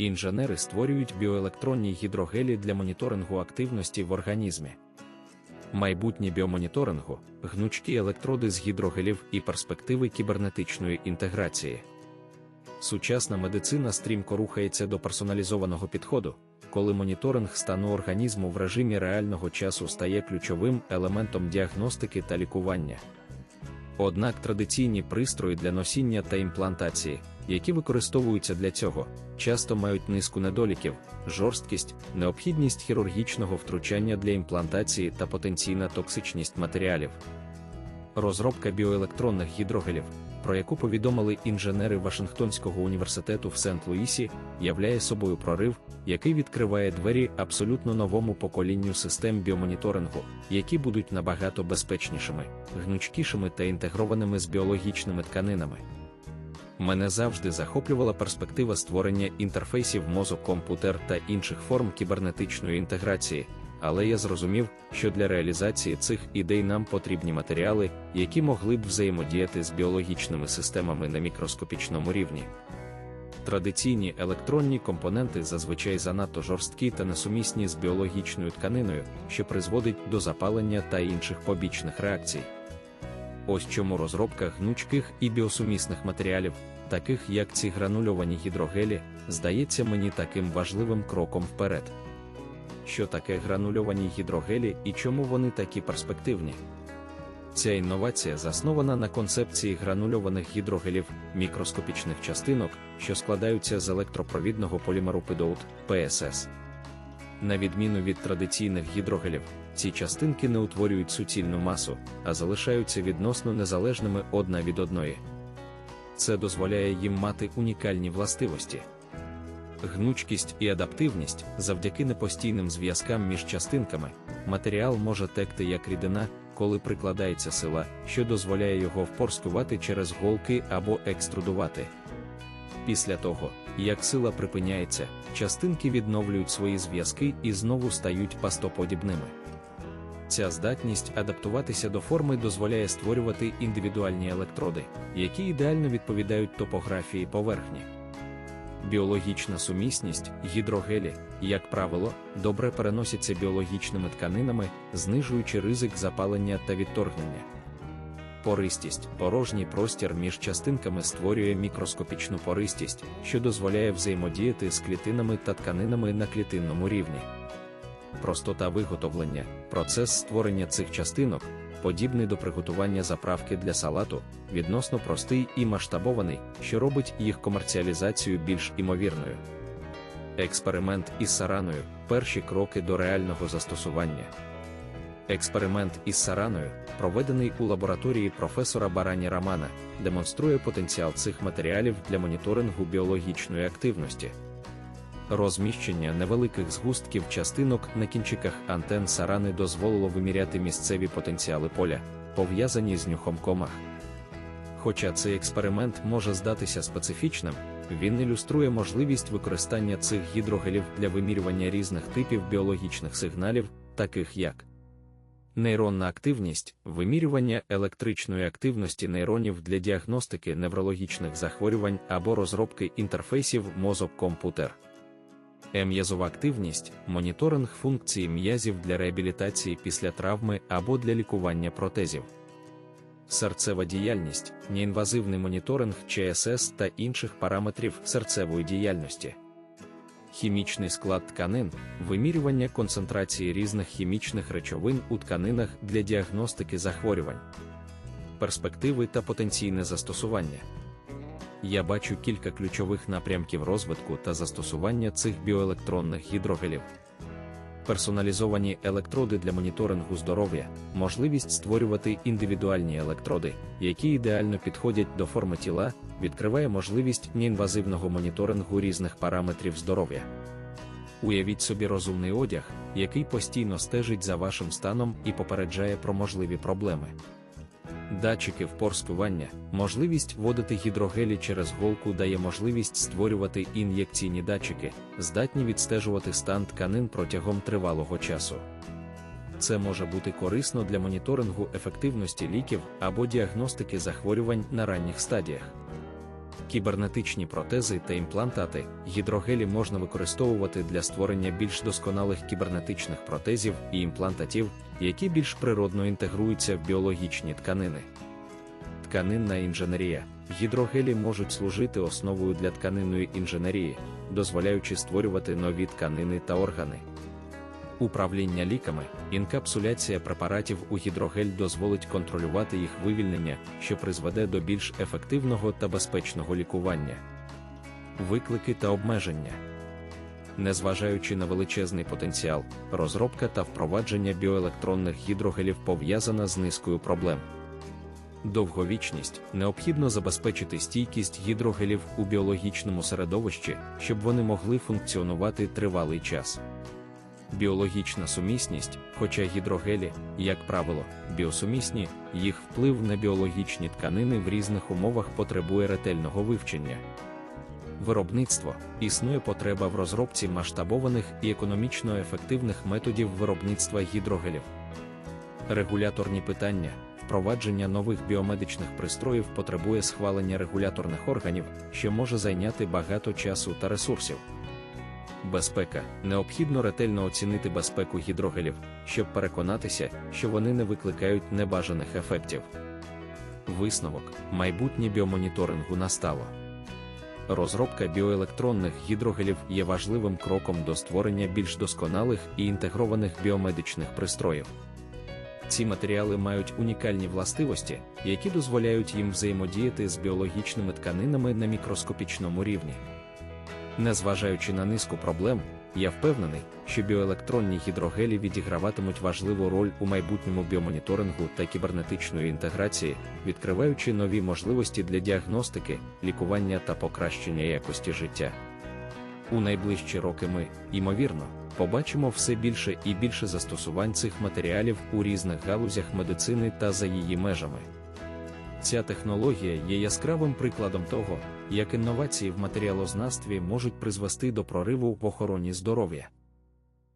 Інженери створюють біоелектронні гідрогелі для моніторингу активності в організмі. Майбутнє біомоніторингу, гнучкі електроди з гідрогелів і перспективи кібернетичної інтеграції. Сучасна медицина стрімко рухається до персоналізованого підходу, коли моніторинг стану організму в режимі реального часу стає ключовим елементом діагностики та лікування. Однак традиційні пристрої для носіння та імплантації, які використовуються для цього, часто мають низку недоліків, жорсткість, необхідність хірургічного втручання для імплантації та потенційна токсичність матеріалів. Розробка біоелектронних гідрогелів, про яку повідомили інженери Вашингтонського університету в Сент-Луїсі, являє собою прорив, який відкриває двері абсолютно новому поколінню систем біомоніторингу, які будуть набагато безпечнішими, гнучкішими та інтегрованими з біологічними тканинами. Мене завжди захоплювала перспектива створення інтерфейсів мозок-комп'ютер та інших форм кібернетичної інтеграції але я зрозумів, що для реалізації цих ідей нам потрібні матеріали, які могли б взаємодіяти з біологічними системами на мікроскопічному рівні. Традиційні електронні компоненти зазвичай занадто жорсткі та несумісні з біологічною тканиною, що призводить до запалення та інших побічних реакцій. Ось чому розробка гнучких і біосумісних матеріалів, таких як ці гранульовані гідрогелі, здається мені таким важливим кроком вперед що таке гранульовані гідрогелі і чому вони такі перспективні. Ця інновація заснована на концепції гранульованих гідрогелів, мікроскопічних частинок, що складаються з електропровідного полімеру пидоут ПСС. На відміну від традиційних гідрогелів, ці частинки не утворюють суцільну масу, а залишаються відносно незалежними одна від одної. Це дозволяє їм мати унікальні властивості гнучкість і адаптивність завдяки непостійним зв'язкам між частинками, матеріал може текти як рідина, коли прикладається сила, що дозволяє його впорскувати через голки або екструдувати. Після того, як сила припиняється, частинки відновлюють свої зв'язки і знову стають пастоподібними. Ця здатність адаптуватися до форми дозволяє створювати індивідуальні електроди, які ідеально відповідають топографії поверхні. Біологічна сумісність, гідрогелі, як правило, добре переносяться біологічними тканинами, знижуючи ризик запалення та відторгнення. Пористість, порожній простір між частинками створює мікроскопічну пористість, що дозволяє взаємодіяти з клітинами та тканинами на клітинному рівні. Простота виготовлення, процес створення цих частинок, подібний до приготування заправки для салату, відносно простий і масштабований, що робить їх комерціалізацію більш імовірною. Експеримент із сараною перші кроки до реального застосування. Експеримент із сараною, проведений у лабораторії професора Барані Рамана, демонструє потенціал цих матеріалів для моніторингу біологічної активності. Розміщення невеликих згустків частинок на кінчиках антен сарани дозволило виміряти місцеві потенціали поля, пов'язані з нюхом комах. Хоча цей експеримент може здатися специфічним, він ілюструє можливість використання цих гідрогелів для вимірювання різних типів біологічних сигналів, таких як нейронна активність, вимірювання електричної активності нейронів для діагностики неврологічних захворювань або розробки інтерфейсів мозок-комп'ютер. М'язова активність моніторинг функції м'язів для реабілітації після травми або для лікування протезів. Серцева діяльність, неінвазивний моніторинг ЧСС та інших параметрів серцевої діяльності, хімічний склад тканин, вимірювання концентрації різних хімічних речовин у тканинах для діагностики захворювань, перспективи та потенційне застосування я бачу кілька ключових напрямків розвитку та застосування цих біоелектронних гідрогелів. Персоналізовані електроди для моніторингу здоров'я, можливість створювати індивідуальні електроди, які ідеально підходять до форми тіла, відкриває можливість неінвазивного моніторингу різних параметрів здоров'я. Уявіть собі розумний одяг, який постійно стежить за вашим станом і попереджає про можливі проблеми датчики порскування, можливість вводити гідрогелі через голку дає можливість створювати ін'єкційні датчики, здатні відстежувати стан тканин протягом тривалого часу. Це може бути корисно для моніторингу ефективності ліків або діагностики захворювань на ранніх стадіях. Кібернетичні протези та імплантати гідрогелі можна використовувати для створення більш досконалих кібернетичних протезів і імплантатів, які більш природно інтегруються в біологічні тканини. Тканинна інженерія. Гідрогелі можуть служити основою для тканинної інженерії, дозволяючи створювати нові тканини та органи. Управління ліками, інкапсуляція препаратів у гідрогель дозволить контролювати їх вивільнення, що призведе до більш ефективного та безпечного лікування. Виклики та обмеження. Незважаючи на величезний потенціал, розробка та впровадження біоелектронних гідрогелів пов'язана з низкою проблем. Довговічність необхідно забезпечити стійкість гідрогелів у біологічному середовищі, щоб вони могли функціонувати тривалий час. Біологічна сумісність, хоча гідрогелі, як правило, біосумісні, їх вплив на біологічні тканини в різних умовах потребує ретельного вивчення. Виробництво існує потреба в розробці масштабованих і економічно ефективних методів виробництва гідрогелів. Регуляторні питання. Впровадження нових біомедичних пристроїв потребує схвалення регуляторних органів, що може зайняти багато часу та ресурсів. Безпека необхідно ретельно оцінити безпеку гідрогелів, щоб переконатися, що вони не викликають небажаних ефектів. Висновок майбутнє біомоніторингу настало. Розробка біоелектронних гідрогелів є важливим кроком до створення більш досконалих і інтегрованих біомедичних пристроїв. Ці матеріали мають унікальні властивості, які дозволяють їм взаємодіяти з біологічними тканинами на мікроскопічному рівні. Незважаючи на низку проблем, я впевнений, що біоелектронні гідрогелі відіграватимуть важливу роль у майбутньому біомоніторингу та кібернетичної інтеграції, відкриваючи нові можливості для діагностики, лікування та покращення якості життя. У найближчі роки ми, ймовірно, побачимо все більше і більше застосувань цих матеріалів у різних галузях медицини та за її межами. Ця технологія є яскравим прикладом того, як інновації в матеріалознавстві можуть призвести до прориву в охороні здоров'я.